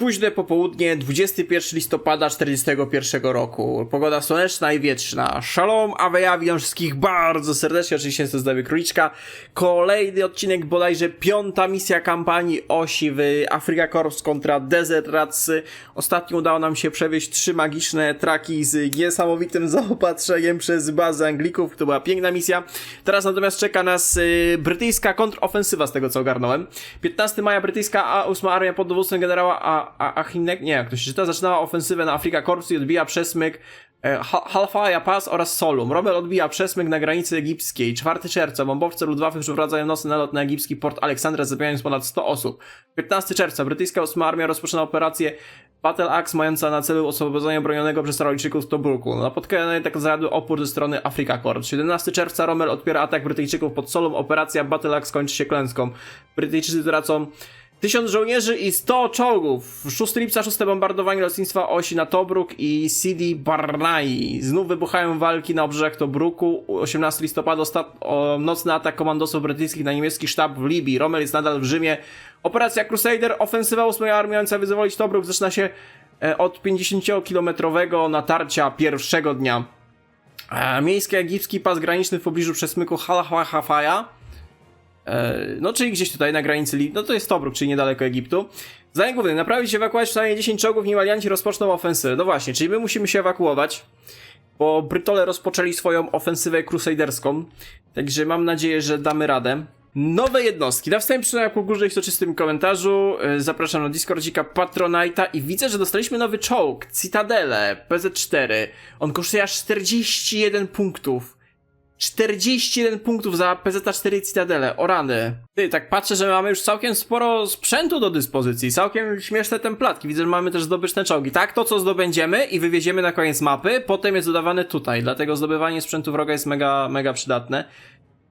Późne popołudnie, 21 listopada 41 roku. Pogoda słoneczna i wietrzna. Shalom, a ja wszystkich bardzo serdecznie, oczywiście jest to Zdrowie Króliczka. Kolejny odcinek, bodajże piąta misja kampanii osi w Afrika Corps kontra Desert Ratsy. Ostatnio udało nam się przewieźć trzy magiczne traki z niesamowitym zaopatrzeniem przez bazę Anglików. To była piękna misja. Teraz natomiast czeka nas y, brytyjska kontrofensywa, z tego co ogarnąłem. 15 maja brytyjska a 8 armia pod dowództwem generała A- A- Achinek, nie jak to się czyta, zaczynała ofensywę na Afrika Corps i odbija przesmyk e, Ha- Halfaya Pass oraz Solum. Rommel odbija przesmyk na granicy egipskiej. 4 czerwca bombowce Luftwaffe przeprowadzają nocny nalot na egipski port Aleksandra, zabijając ponad 100 osób. 15 czerwca brytyjska 8 armia rozpoczyna operację Battle Axe mająca na celu oswobodzenie bronionego przez Taralijczyków z Tobruku. Napotkany tak zaradły opór ze strony Afrika Corps. 17 czerwca Rommel odpiera atak Brytyjczyków pod Solum. Operacja Battle Axe kończy się klęską. Brytyjczycy tracą 1000 żołnierzy i 100 czołgów. 6 lipca, 6 bombardowanie lotnictwa osi na Tobruk i Sidi Barnai. Znów wybuchają walki na obrzeżach Tobruku. 18 listopada o, nocny atak komandosów brytyjskich na niemiecki sztab w Libii. Rommel jest nadal w Rzymie. Operacja Crusader, ofensywa 8 armii mająca wyzwolić Tobruk zaczyna się e, od 50-kilometrowego natarcia pierwszego dnia. E, Miejski egipski pas graniczny w pobliżu przesmyku Hal-Hafaja. E, No, czyli gdzieś tutaj na granicy Libii. No to jest Tobruk, czyli niedaleko Egiptu. Zadanie główne, naprawić ewakuować przynajmniej 10 czołgów, nim alianci rozpoczną ofensywę. No właśnie, czyli my musimy się ewakuować, bo Brytole rozpoczęli swoją ofensywę crusaderską. Także mam nadzieję, że damy radę. Nowe jednostki. Na wstępie na górze i soczystym komentarzu. E, Zapraszam na Discordzika Patronite'a i widzę, że dostaliśmy nowy czołg. Citadele PZ4. On kosztuje aż 41 punktów. 41 punktów za PZ4 Citadele, o rany. Ty, tak patrzę, że mamy już całkiem sporo sprzętu do dyspozycji, całkiem śmieszne templatki. Widzę, że mamy też zdobyczne czołgi. Tak, to co zdobędziemy i wywieziemy na koniec mapy, potem jest dodawane tutaj, dlatego zdobywanie sprzętu wroga jest mega, mega przydatne.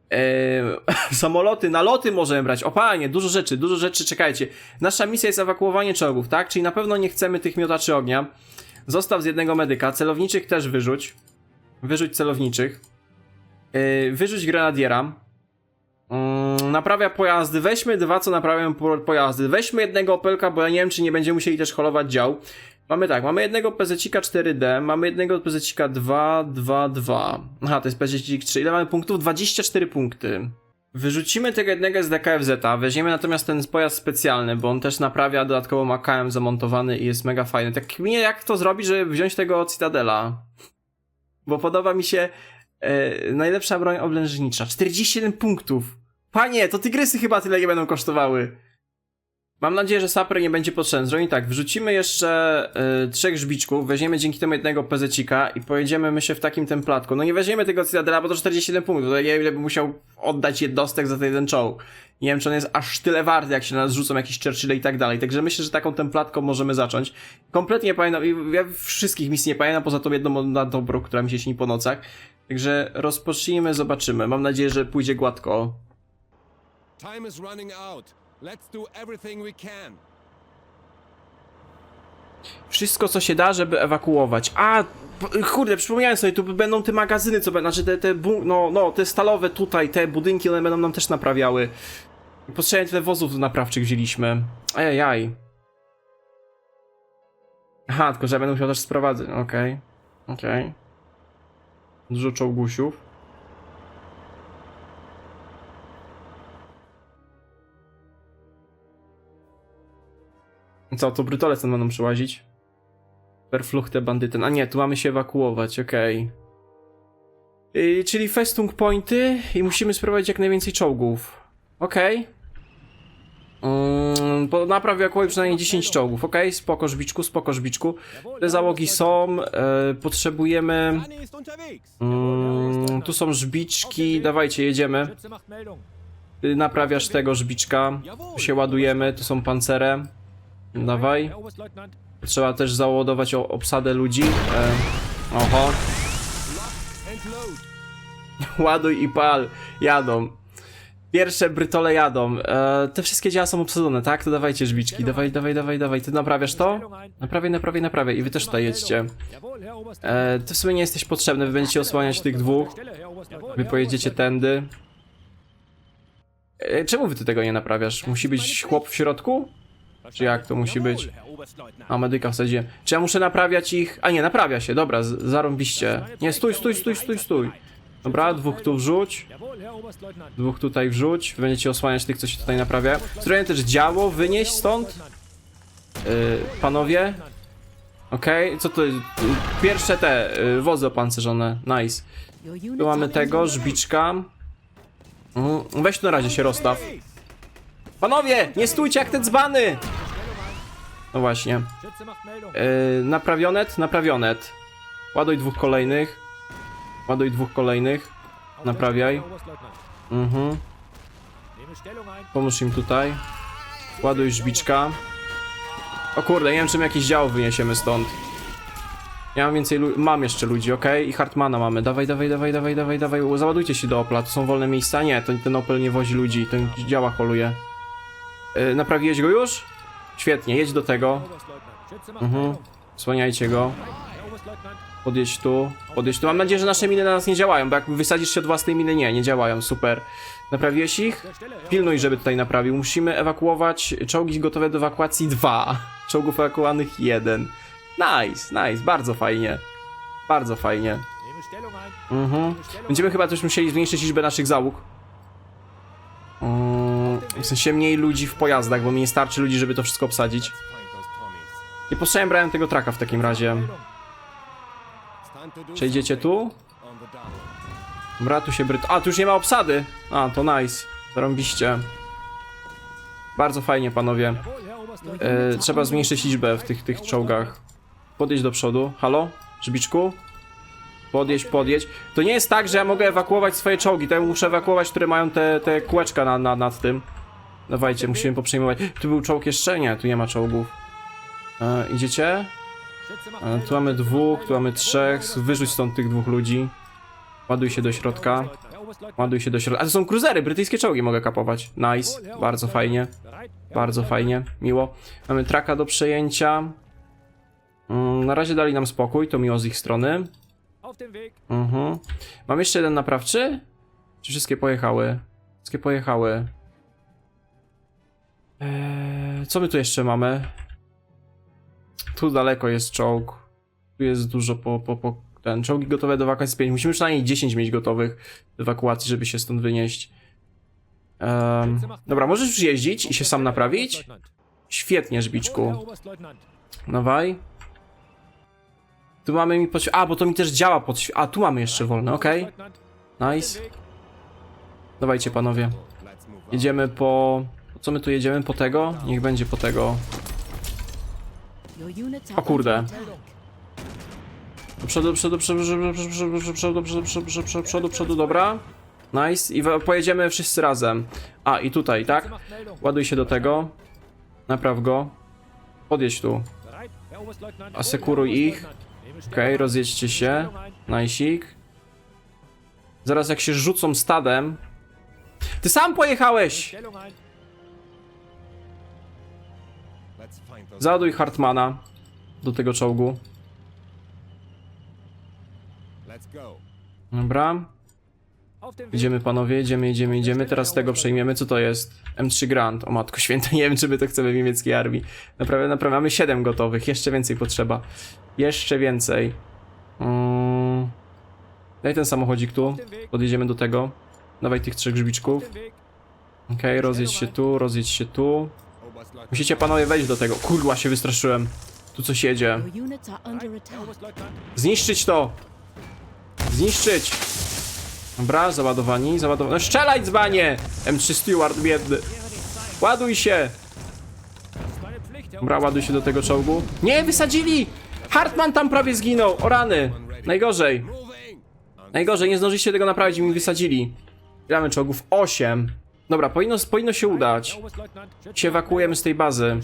Eee, samoloty, naloty możemy brać. O panie, dużo rzeczy, dużo rzeczy, czekajcie. Nasza misja jest ewakuowanie czołgów, tak? Czyli na pewno nie chcemy tych miotaczy ognia. Zostaw z jednego medyka, celowniczych też wyrzuć. Wyrzuć celowniczych. Yy, wyrzuć grenadiera. Yy, naprawia pojazdy. Weźmy dwa, co naprawiają po- pojazdy. Weźmy jednego opelka, bo ja nie wiem, czy nie będziemy musieli też holować dział. Mamy tak, mamy jednego pezecika 4D, mamy jednego pezecika 2, 2, 2. Aha, to jest pezecik 3. Ile mamy punktów? 24 punkty. Wyrzucimy tego jednego z DKFZ-a, weźmiemy natomiast ten pojazd specjalny, bo on też naprawia dodatkową AKM zamontowany i jest mega fajny. Tak mnie jak to zrobić, żeby wziąć tego Citadela? Bo podoba mi się E, najlepsza broń oblężnicza. 47 punktów. Panie, to tygrysy chyba tyle nie będą kosztowały. Mam nadzieję, że saper nie będzie potrzebny. Zrobimy tak, wrzucimy jeszcze e, trzech żbiczków, weźmiemy dzięki temu jednego pezecika i pojedziemy my się w takim templatku. No nie weźmiemy tego Citadela, bo to 47 punktów. To ja nie ile bym musiał oddać jednostek za ten jeden czołg. Nie wiem, czy on jest aż tyle warty, jak się na nas rzucą jakieś Churchille i tak dalej. Także myślę, że taką templatką możemy zacząć. Kompletnie nie pamiętam, ja wszystkich misji nie pamiętam, poza tą jedną na dobro, która mi się śni po nocach. Także rozpocznijmy, zobaczymy. Mam nadzieję, że pójdzie gładko. Time is running out. Let's do everything we can. Wszystko, co się da, żeby ewakuować. A, kurde, przypomniałem sobie, tu będą te magazyny, co będą, znaczy te, te, no, no, te stalowe tutaj, te budynki, one będą nam też naprawiały. Potrzebnie tyle wozów naprawczych wzięliśmy. Ajajaj. Aha, tylko że ja będę musiał też sprowadzać, okej. Okej. Dużo czołgusiów. Co, to brytole stąd będą przyłazić? Perfluchte bandyten. A nie, tu mamy się ewakuować, okej. Yy, czyli festung pointy i musimy sprowadzić jak najwięcej czołgów. Okej. Mm, po naprawie ewakuuj przynajmniej 10 czołgów, okej? Spoko, żbiczku, spoko, żbiczku. Te załogi są, e, potrzebujemy... Mm, tu są żbiczki, dawajcie, jedziemy. Ty naprawiasz tego żbiczka. Tu się ładujemy, tu są pancere. Dawaj. Trzeba też załadować obsadę ludzi. E, oho. Ładuj i pal. Jadą. Pierwsze brytole jadą. E, te wszystkie działa są obsadzone, tak? To dawajcie żbiczki. Dawaj, dawaj, dawaj, dawaj. Ty naprawiasz to? Naprawiaj, naprawiaj, naprawiaj. I wy też tutaj jedźcie. E, ty w sumie nie jesteś potrzebny, wy będziecie osłaniać tych dwóch. Wy pojedziecie tędy. E, czemu wy ty tego nie naprawiasz? Musi być chłop w środku? Czy jak to musi być? A medyka wsadziłem. Czy ja muszę naprawiać ich? A nie, naprawia się, dobra, zarąbiście. Nie, stój, stój, stój, stój, stój. Dobra, dwóch tu wrzuć. Dwóch tutaj wrzuć. Będziecie osłaniać tych, co się tutaj naprawia. Zrobię też działo, wynieść stąd. Yy, panowie. Okej, co to jest? Pierwsze te yy, wozy opancerzone. Nice. Tu mamy tego, żbiczka. Mm, weź tu na razie się rozstaw. Panowie, nie stójcie jak te dzbany! No właśnie. Yy, naprawionet, naprawionet. Ładuj dwóch kolejnych. Ładuj dwóch kolejnych. Naprawiaj. Mhm. Pomóż im tutaj. Ładuj żbiczka. O kurde, nie wiem czym jakieś działo wyniesiemy stąd. Ja mam więcej mam jeszcze ludzi, ok? I Hartmana mamy. Dawaj, dawaj, dawaj, dawaj, dawaj, dawaj. Załadujcie się do Opla, to są wolne miejsca. Nie, to ten Opel nie wozi ludzi, ten działa holuje. Yy, naprawiłeś go już? Świetnie, jedź do tego. Mhm. Słaniajcie go. Podjedź tu, podjedź tu. Mam nadzieję, że nasze miny na nas nie działają, bo jak wysadzisz się od własnej miny, nie, nie działają, super. Naprawiłeś ich? Pilnuj, żeby tutaj naprawił. Musimy ewakuować czołgi gotowe do ewakuacji dwa. Czołgów ewakuowanych jeden. Nice, nice, bardzo fajnie. Bardzo fajnie. Mhm. Będziemy chyba też musieli zwiększyć liczbę naszych załóg. Mm, w sensie mniej ludzi w pojazdach, bo mi nie starczy ludzi, żeby to wszystko obsadzić. Nie potrzebałem brałem tego traka w takim razie. Meldung. It's time to do Przejdziecie tu? Dobra, tu się bryt... A, tu już nie ma obsady! A, to nice. Zarąbiście. Bardzo fajnie, panowie. E, trzeba zmniejszyć liczbę w tych, tych czołgach. Podjedź do przodu. Halo? Żbiczku? Podjedź, podjedź. To nie jest tak, że ja mogę ewakuować swoje czołgi. Ja muszę ewakuować, które mają te, te kółeczka na, na, nad tym. Dawajcie, musimy poprzejmować. Tu był czołg jeszcze? Nie, tu nie ma czołgów. E, idziecie? E, tu mamy dwóch, tu mamy trzech. Wyrzuć stąd tych dwóch ludzi. Ładuj się do środka. Ładuj się do środka. A to są cruzery, brytyjskie czołgi mogę kapować. Nice, bardzo fajnie. Bardzo fajnie, miło. Mamy traka do przejęcia. Mm, na razie dali nam spokój, to miło z ich strony. Mhm. Mam jeszcze jeden naprawczy? Czy wszystkie pojechały? Wszystkie pojechały. Eee, co my tu jeszcze mamy? Tu daleko jest czołg. Tu jest dużo po, po, po ten. Czołgi gotowe do ewakuacji 5. Musimy przynajmniej 10 mieć gotowych do ewakuacji, żeby się stąd wynieść. Em, dobra, możesz już jeździć i się sam naprawić? Świetnie, Żbiczku. Dawaj. Tu mamy mi podświ- A, bo to mi też działa podświ- A, tu mamy jeszcze wolne, okej. Auf Nice. Dawajcie, panowie. Jedziemy po Co my tu jedziemy? Po tego? Niech będzie po tego. O kurde. Przodu, przodu, przodu, przodu, przodu, przodu, przodu, przodu, przodu, do przodu, do przodu, dobra. Nice. I pojedziemy wszyscy razem. A, i tutaj, tak? Ładuj się do tego. Napraw go. Podjedź tu. Asekuruj ich. Okej, ein. rozjedźcie się. Najsik. Zaraz jak się rzucą stadem. Ty sam pojechałeś! Załaduj Hartmana do tego czołgu. Dobra. Idziemy panowie, jedziemy, idziemy, idziemy. Teraz tego przejmiemy. Co to jest? M3 Grand. O matko święta, nie wiem czy my to chcemy w niemieckiej armii. Naprawdę, naprawdę. Mamy 7 gotowych. Jeszcze więcej potrzeba. Jeszcze więcej. Mm. Daj ten samochodzik tu. Podjedziemy do tego. Dawaj tych trzech grzbiczków. Okej, rozjedź się tu, rozjedź się tu. Musicie panowie wejść do tego. Kurwa, się wystraszyłem. Tu coś jedzie. Zniszczyć to! Zniszczyć! Dobra, załadowani, załadowani. No strzelaj dzbanie! M3 Steward biedny. Ładuj się! Dobra, ładuj się do tego czołgu. Nie, wysadzili! Hartman tam prawie zginął! O rany! Najgorzej. Najgorzej, nie zdążyliście tego naprawić i mi wysadzili. Gramy czołgów 8. Dobra, powinno, powinno się udać. Się ewakuujemy z tej bazy.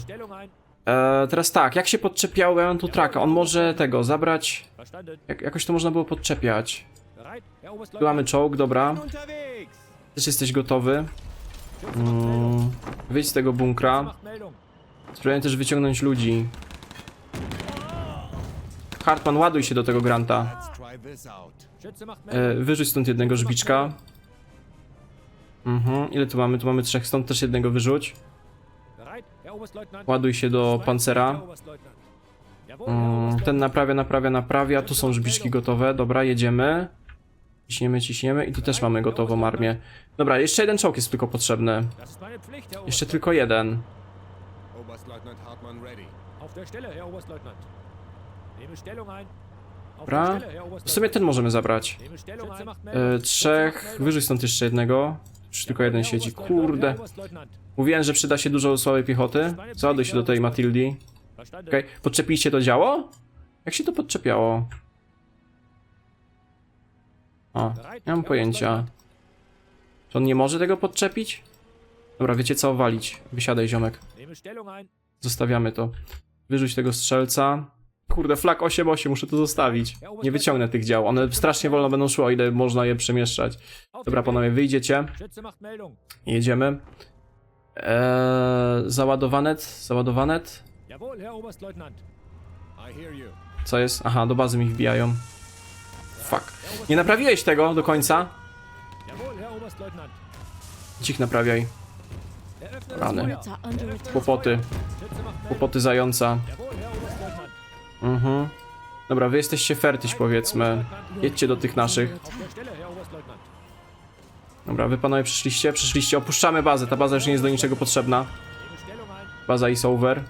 E, teraz tak, jak się mam tu traka. On może tego zabrać. Jak, jakoś to można było podczepiać. Mamy czołg, dobra. Też jesteś gotowy. Mm, wyjdź z tego bunkra. Spróbuję też wyciągnąć ludzi. Hartman, ładuj się do tego Granta. E, wyrzuć stąd jednego żbiczka. Mhm, ile tu mamy? Tu mamy trzech, stąd też jednego wyrzuć. Ładuj się do pancera. Mm, Ten naprawia, naprawia, naprawia. Tu są żbiczki gotowe. Dobra, jedziemy. Ciśniemy, ciśniemy i tu też mamy gotową armię. Dobra, jeszcze jeden czołg jest tylko potrzebny. Jeszcze tylko jeden. Dobra. W sumie ten możemy zabrać. E, trzech. Wyrzuć stąd jeszcze jednego. Już tylko jeden siedzi. Kurde. Mówiłem, że przyda się dużo słabej piechoty. Załaduj się do tej Matildi. Okej. Podczepiliście to działo? Jak się to podczepiało? O, nie mam pojęcia. Czy on nie może tego podczepić? Dobra, wiecie co? Walić. Wysiadaj, ziomek. Zostawiamy to. Wyrzuć tego strzelca. Kurde, flak 8-8, muszę to zostawić. Nie wyciągnę tych dział. One strasznie wolno będą szły, o ile można je przemieszczać. Dobra, panowie, wyjdziecie. Jedziemy. Eee, załadowanet, załadowanet. Co jest? Aha, do bazy mi wbijają. Fuck. Nie naprawiłeś tego do końca? Cich naprawiaj. Rany. Kłopoty. Kłopoty zająca. Mhm. Dobra, wy jesteście fertyś powiedzmy. Jedźcie do tych naszych. Dobra, wy panowie przyszliście? Przyszliście. Opuszczamy bazę. Ta baza już nie jest do niczego potrzebna. Baza is over.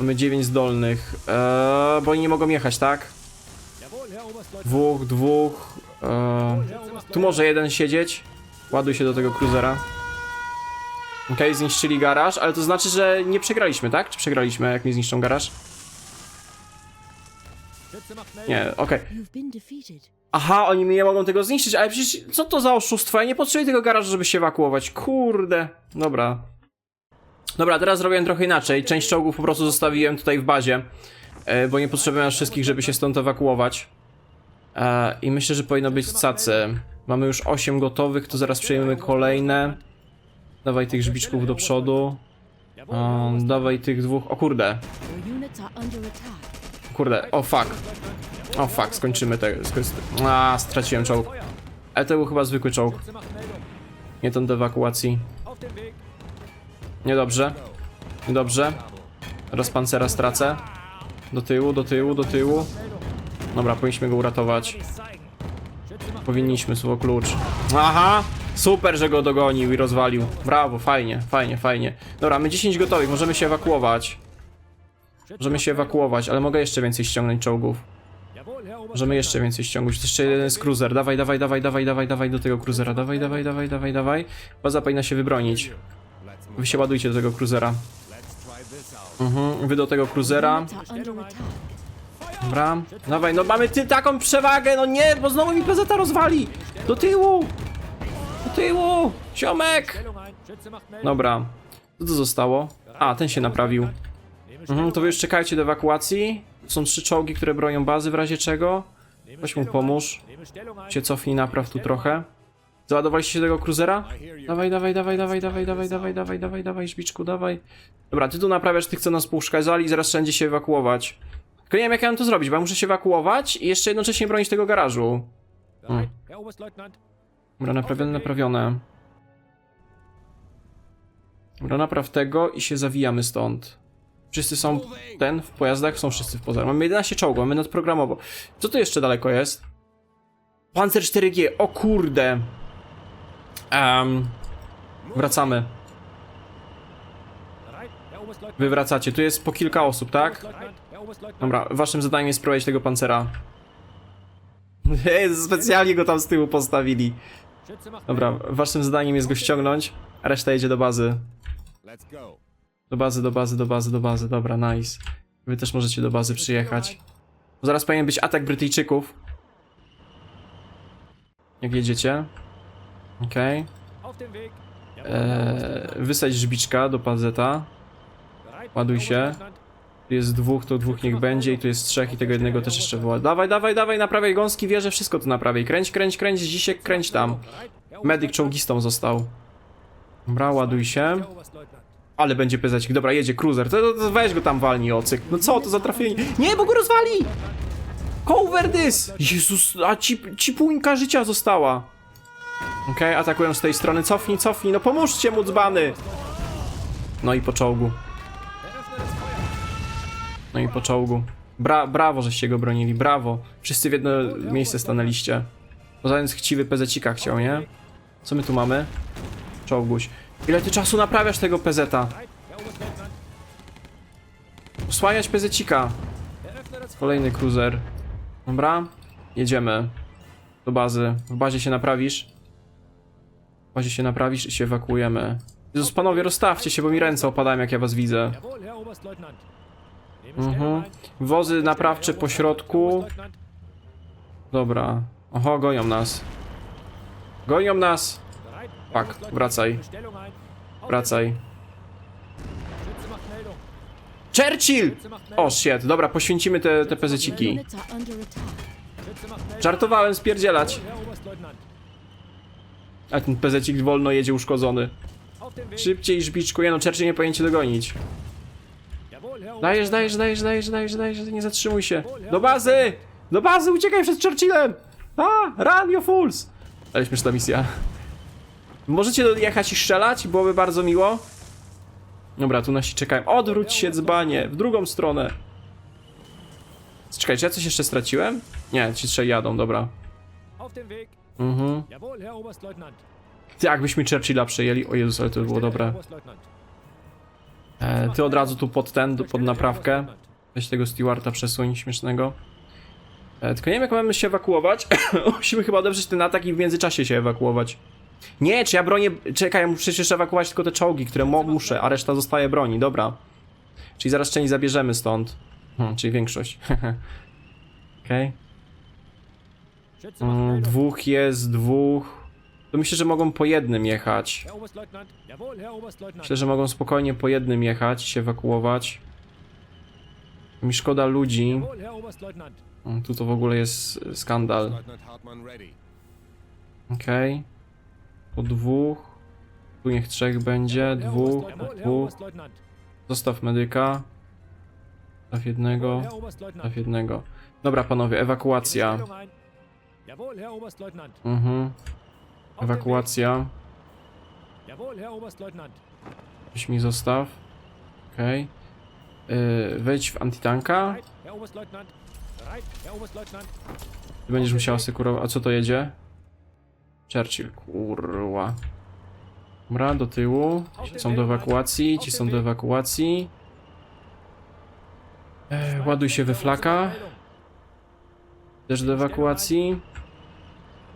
Mamy 9 zdolnych. Eee, bo oni nie mogą jechać, tak? Dwóch, dwóch. Eee, tu może jeden siedzieć. Ładuj się do tego cruisera. Okej, zniszczyli garaż, ale to znaczy, że nie przegraliśmy, tak? Czy przegraliśmy, jak nie zniszczą garaż? Nie, okej. Aha, oni mi nie mogą tego zniszczyć, ale przecież co to za oszustwo? Ja nie potrzebuję tego garażu, żeby się ewakuować. Kurde. Dobra. Dobra, teraz zrobiłem trochę inaczej. Część czołgów po prostu zostawiłem tutaj w bazie, e, bo nie potrzebujemy aż wszystkich, żeby się stąd ewakuować. E, I myślę, że powinno być cacy. Mamy już 8 gotowych, to zaraz przejmiemy kolejne. Dawaj tych żbiczków do przodu. Oberstleutnant. dawaj tych dwóch. O kurde. Kurde. O fuck. O fuck, skończymy tego. Skończy... A, straciłem czołg. Ale to był chyba zwykły czołg. Nie ten do ewakuacji. Niedobrze. Niedobrze. Teraz pancera stracę. Do tyłu, do tyłu, do tyłu. Dobra, powinniśmy go uratować. Powinniśmy, słowo klucz. Aha! Super, że go dogonił i rozwalił. Brawo, fajnie, fajnie, fajnie. Dobra, my 10 gotowych, możemy się ewakuować. Możemy się ewakuować, ale mogę jeszcze więcej ściągnąć czołgów. Możemy jeszcze więcej ściągnąć. Jeszcze jeden jest cruiser. Dawaj, dawaj, dawaj, dawaj, dawaj, dawaj do tego cruisera. Dawaj, dawaj, dawaj, dawaj, dawaj. Baza powinna się wybronić. Wy się ładujcie do tego cruisera. Mhm, wy do tego cruisera. Dobra, dawaj, no mamy ty taką przewagę, no nie, bo znowu mi PZ rozwali! Do tyłu! Do tyłu! Meldung. Dobra, co to zostało? A, ten się naprawił. Mhm, to wy już czekajcie do ewakuacji. Są trzy czołgi, które bronią bazy w razie czego. Weź mu pomóż. Się cofnij, napraw tu trochę. Załadowaliście się tego you. Dawaj, dawaj, dawaj, dawaj, dawaj, dawaj, dawaj, dawaj, dawaj, dawaj, żbiczku, dawaj. Dobra, ty tu naprawiasz tych, co nas pouszkadzali i zaraz wszędzie się ewakuować. Tylko nie wiem, jak ja mam to zrobić, bo ja muszę się ewakuować i jeszcze jednocześnie bronić tego garażu. Oberstleutnant. Dobra, naprawione, naprawione. Dobra, napraw tego i się zawijamy stąd. Wszyscy są ten w pojazdach, są wszyscy w poza. Mamy 11 czołgów, mamy nadprogramowo. Co tu jeszcze daleko jest? Panzer 4G, o kurde. Um, wracamy. Wy wracacie, tu jest po kilka osób, tak? Dobra, waszym zadaniem jest prowadzić tego pancera. Specjalnie go tam z tyłu postawili. Dobra, waszym zadaniem jest go ściągnąć, reszta jedzie do bazy. Let's go. Do bazy, do bazy, do bazy, do bazy. Dobra, nice. Wy też możecie do bazy przyjechać. Bo zaraz powinien być atak Brytyjczyków. Jak jedziecie. Okej. Herr Eee, wysadź żbiczka do pazeta. Ładuj się. Tu jest dwóch, to dwóch niech będzie i tu jest trzech i tego jednego też jeszcze woła. Dawaj, dawaj, dawaj, naprawiaj gąski, wieże, wszystko tu naprawiaj. Kręć, kręć, kręć, dzisiek, kręć tam. Medyk czołgistą został. Dobra, ładuj się. Ale będzie pezacik. Dobra, jedzie cruiser. To, to, to weź go tam walnij, ocyk. No co to za trafienie? Nie, bo go rozwali! Cover this! Jezus, a ci, ci półka życia została. Okej, atakują z tej strony. Cofnij, cofnij. No pomóżcie mu, dzbany! No i po czołgu. No i po czołgu. Bra brawo, żeście go bronili, brawo. Wszyscy w jedno miejsce stanęliście. Poza tym chciwy pezecika chciał, nie? Co my tu mamy? Czołguś. Ile ty czasu naprawiasz tego pezeta? Osłaniać pezecika. Kolejny cruiser. Dobra, jedziemy do bazy. W bazie się naprawisz. W bazie się naprawisz i się ewakuujemy. Jezus, panowie, rozstawcie się, bo mi ręce opadają, jak ja was widzę. Mhm. Wozy naprawcze po środku. Dobra. Oho, gonią nas. Gonią nas. Oberstleutnant. wracaj. Wracaj. Churchill! O, shit. Dobra, poświęcimy te, te Meldung. Żartowałem, spierdzielać. A ten pezecik wolno jedzie uszkodzony. Szybciej, żbiczkuję, no Churchill nie powinien cię dogonić. Dajesz, dajesz, dajesz, dajesz, dajesz, dajesz, nie zatrzymuj się. Do bazy! Do bazy, uciekaj przed Churchillem! A, run, you fools! Ale śmieszna misja. Możecie dojechać i strzelać? Byłoby bardzo miło. Dobra, tu nasi czekają. Odwróć się, dzbanie, w drugą stronę. Czekaj, czy ja coś jeszcze straciłem? Nie, ci trzej jadą, dobra. Mhm. Oberstleutnant. Jakbyśmy Churchilla przejęli? O Jezus, ale to by było dobre. E, ty od razu tu pod ten, pod naprawkę. Weź tego Stewarta przesuń, śmiesznego. E, tylko nie wiem jak mamy się ewakuować. Musimy chyba odeprzeć ten atak i w międzyczasie się ewakuować. Nie, czy ja bronię... Czekaj, ja muszę przecież ewakuować tylko te czołgi, które mo muszę, a reszta zostaje broni, dobra. Czyli zaraz część zabierzemy stąd. Hmm, czyli większość. Okej. Macht Mm, dwóch jest, dwóch. To myślę, że mogą po jednym jechać. Myślę, że mogą spokojnie po jednym jechać się ewakuować. Mi szkoda ludzi. Mm, Tu to w ogóle jest skandal. Okej. Po dwóch. Tu niech trzech będzie. Dwóch, dwóch. Zostaw medyka. Zostaw jednego. Zostaw jednego. Dobra, panowie, ewakuacja. Mhm. Ewakuacja. Weź mi zostaw. Okej. Yy, wejdź w antitanka. Ty będziesz musiał asekurować. A co to jedzie? Churchill, kurwa. Dobra, do tyłu. Ci są do ewakuacji, ci są do ewakuacji. E, ładuj się we flaka. Też do ewakuacji.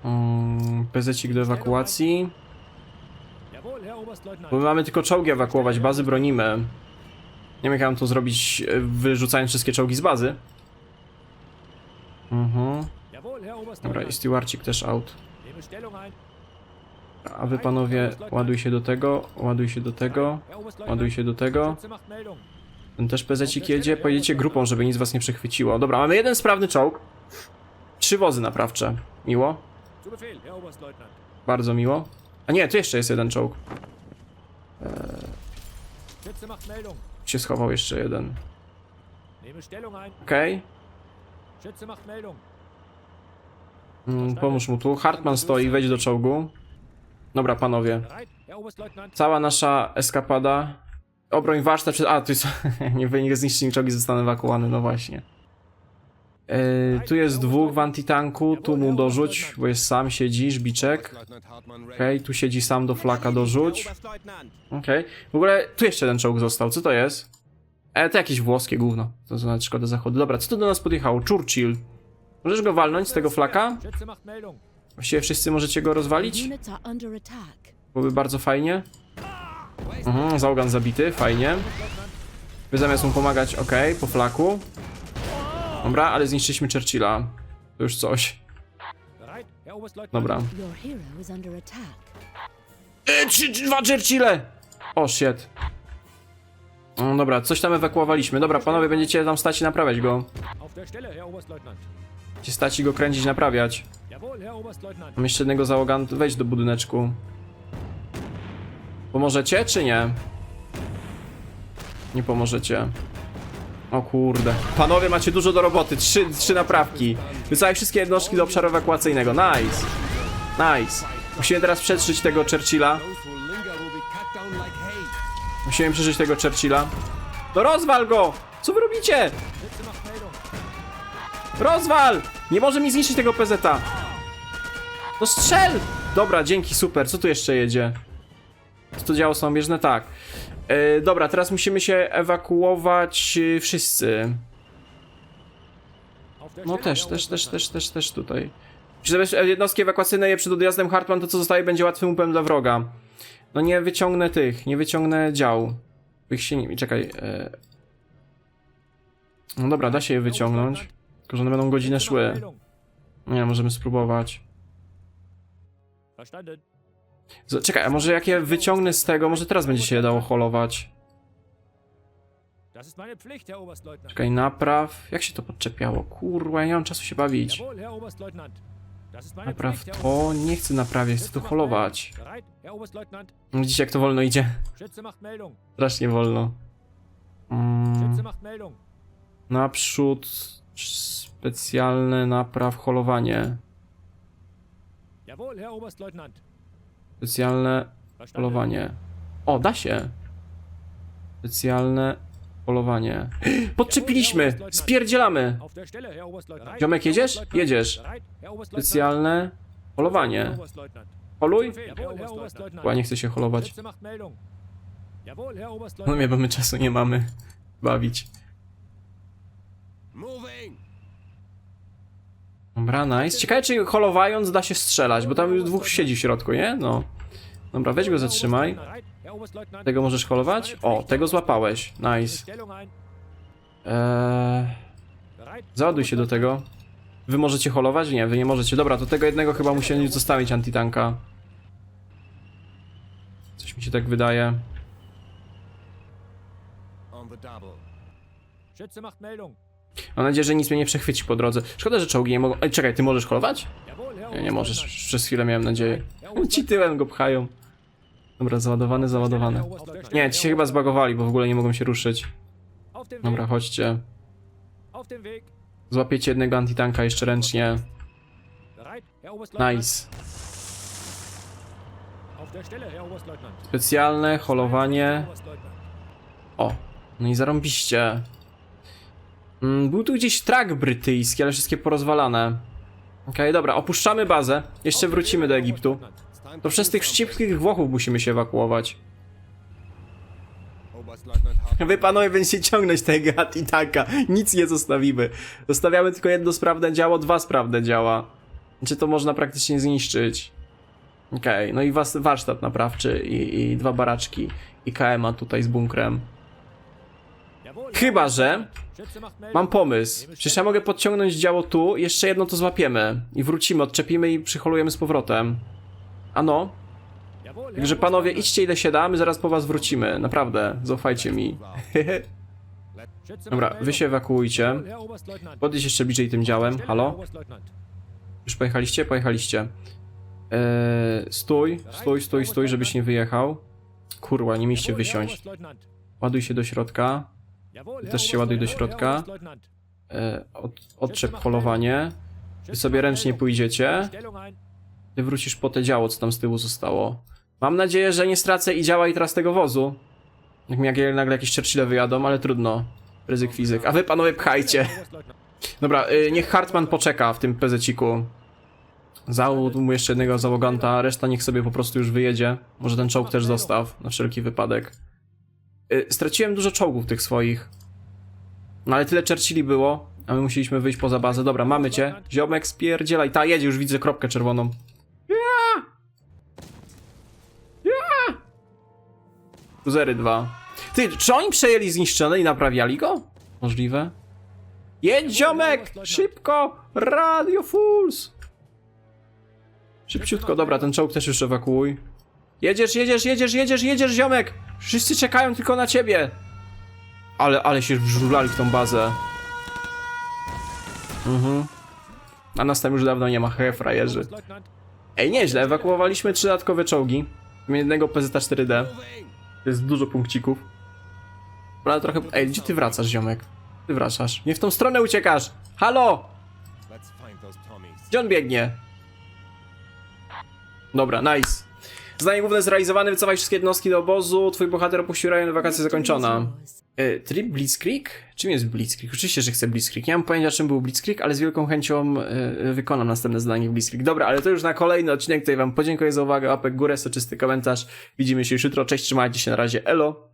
Um, pezecik do ewakuacji. Bo my mamy tylko czołgi ewakuować, bazy bronimy. Nie wiem jak ja mam to zrobić, e, wyrzucając wszystkie czołgi z bazy. Mhm. Dobra, i. Stewardcik też out. A wy panowie, ładuj się do tego, ładuj się do tego, ładuj się do tego. Ten też pezecik jedzie, pojedziecie grupą, żeby nic was nie przechwyciło. Dobra, mamy jeden sprawny czołg. Trzy wozy naprawcze. Miło, bardzo miło. A nie, tu jeszcze jest jeden czołg. Meldung. Się schował jeszcze jeden. Okej. Meldung. Mm, pomóż mu tu. Hartman stoi, wejdź do czołgu. Dobra, panowie. Cała nasza eskapada. Obroń warsztat przed... A, tu jest... nie wynik zniszczeń czołgi zostaną ewakuowane, no właśnie. Yy, tu jest dwóch w antitanku, tu mu dorzuć, bo jest sam, siedzi, żbiczek. Okej, tu siedzi sam do flaka, dorzuć. Okej. W ogóle tu jeszcze jeden czołg został, co to jest? E, to jakieś włoskie gówno. To znaczy szkoda zachodu. Dobra, co tu do nas podjechało? Churchill. Możesz go walnąć z tego flaka? Właściwie wszyscy możecie go rozwalić? Byłoby bardzo fajnie. Mhm, załogan zabity, fajnie. Wy zamiast mu pomagać, okej, po flaku. Dobra, ale zniszczyliśmy Churchilla. To już coś. Dobra. E, trzy, dwa Churchille! O, shit. No, dobra, coś tam ewakuowaliśmy. Dobra, panowie, będziecie tam stać i naprawiać go. Będziecie stać i go kręcić, naprawiać. Mam jeszcze jednego załogan, wejdź do budyneczku. Pomożecie, czy nie? Nie pomożecie. O kurde. Panowie, macie dużo do roboty. Trzy, trzy naprawki. Wysłałeś wszystkie jednostki do obszaru ewakuacyjnego. Nice. Nice. Musimy teraz przetrzeć tego Churchilla. Musimy przeżyć tego Churchilla. No rozwal go! Co wy robicie? Rozwal! Nie może mi zniszczyć tego PZ-a. No strzel! Dobra, dzięki, super. Co tu jeszcze jedzie? Co to działo są bieżne? Tak. E, dobra, teraz musimy się ewakuować e, wszyscy. No też, też, też, też, też, też tutaj. Jeśli jednostki ewakuacyjne je przed odjazdem Hartman, to co zostaje będzie łatwym upem dla wroga. No nie wyciągnę tych, nie wyciągnę dział. Ich się nie... czekaj. E... No dobra, da się je wyciągnąć. Tylko, że one będą godzinę szły. Nie, możemy spróbować. Czekaj, a może jak je wyciągnę z tego, może teraz będzie się dało holować. Czekaj, napraw. Jak się to podczepiało? Kurwa, ja nie mam czasu się bawić. Napraw to, nie chcę naprawiać, chcę to holować. Widzicie jak to wolno idzie? Strasznie wolno. Mm, naprzód specjalne napraw holowanie. Jawohl, Herr Oberstleutnant. Specjalne polowanie. O, da się. Specjalne polowanie. Podczepiliśmy! Spierdzielamy! Ziomek, jedziesz? Jedziesz. Specjalne polowanie. Holuj? Chyba nie chce się holować. No nie, bo my czasu nie mamy bawić. Moving! Dobra, nice. Ciekawe, czy holowając da się strzelać, bo tam już dwóch siedzi w środku, nie? No. Dobra, weź go zatrzymaj. Tego możesz holować? O, tego złapałeś. Nice. Eee, załaduj się do tego. Wy możecie holować? Nie, wy nie możecie. Dobra, to tego jednego chyba musieli zostawić antitanka. Coś mi się tak wydaje. On the double. Schütze macht Meldung. Mam nadzieję, że nic mnie nie przechwyci po drodze. Szkoda, że czołgi nie mogą... Ej, czekaj, ty możesz holować? Nie, nie możesz. Przez chwilę miałem nadzieję. Ci tyłem go pchają. Dobra. Herr Oberstleutnant. Nie, ci się chyba zbagowali, bo w ogóle nie mogą się ruszyć. Dobra, chodźcie. Złapiecie jednego antitanka jeszcze ręcznie. Nice. Specjalne holowanie. O, no i zarąbiście. Mm, Był tu gdzieś trak brytyjski, ale wszystkie porozwalane. Okej, dobra, opuszczamy bazę. Jeszcze wrócimy do Egiptu. To przez tych wścibskich Włochów musimy się ewakuować. Wy panowie będziecie ciągnąć tego Atitaka. Nic nie zostawimy. Zostawiamy tylko jedno sprawne działo, dwa sprawne działa. Czy to można praktycznie zniszczyć? Okej, no i was, warsztat naprawczy i, i dwa baraczki. I KMA tutaj z bunkrem. Chyba, że mam pomysł. Przecież ja mogę podciągnąć działo tu, jeszcze jedno to złapiemy. I wrócimy, odczepimy i przyholujemy z powrotem. Ano, także panowie idźcie ile się da, my zaraz po was wrócimy. Naprawdę, zaufajcie mi. Dobra, wy się ewakuujcie. Podjedź jeszcze bliżej tym działem. Halo? Już pojechaliście? Pojechaliście. Eee, stój, stój, stój, stój, żebyś nie wyjechał. Kurwa, nie Herr wysiąść. Ładuj się do środka. Też się ładuj do środka. Eee, od, odczep holowanie. Wy sobie ręcznie pójdziecie. Ty wrócisz po te działo, co tam z tyłu zostało. Mam nadzieję, że nie stracę i działa i teraz tego wozu. Jak mi jak nagle jakieś Churchille wyjadą, ale trudno. Ryzyk fizyk. A wy panowie pchajcie. Dobra, y, niech Hartman poczeka w tym pezeciku. Załóż mu jeszcze jednego załoganta, reszta niech sobie po prostu już wyjedzie. Może ten czołg też zostaw, na wszelki wypadek. Y, straciłem dużo czołgów tych swoich. No ale tyle Churchilli było, a my musieliśmy wyjść poza bazę. Dobra, mamy cię. Ziomek, spierdzielaj. Ta, jedzie, już widzę kropkę czerwoną. Ja! Ja! Cruzery 2. Ty, czy oni przejęli zniszczone i naprawiali go? Możliwe? Jedź ziomek! Szybko! Radio Fools! Szybciutko, dobra, ten czołg też już ewakuuj. Jedziesz, jedziesz, jedziesz, jedziesz, jedziesz, ziomek! Wszyscy czekają tylko na ciebie! Ale, ale się wżulali w tą bazę. Mhm. A nas tam już dawno nie ma, he, frajerzy. Ej, nieźle, ewakuowaliśmy trzy dodatkowe czołgi. Jednego PZ-4D. Moving! To jest dużo punkcików. Ale trochę... Ej, gdzie ty wracasz, ziomek? Ty wracasz. Nie w tą stronę uciekasz! Halo! Gdzie on biegnie? Dobra, nice. Zadanie główne zrealizowane, wycofaj wszystkie jednostki do obozu, twój bohater opuścił rejon, wakacje zakończona. E, tryb Blitzkrieg? Czym jest Blitzkrieg? Oczywiście, że chcę Blitzkrieg. Nie mam pojęcia, czym był Blitzkrieg, ale z wielką chęcią e, wykonam następne zadanie w Blitzkrieg. Dobra, ale to już na kolejny odcinek. Tutaj wam podziękuję za uwagę, łapek górę, soczysty komentarz. Widzimy się już jutro. Cześć, trzymajcie się, na razie, elo!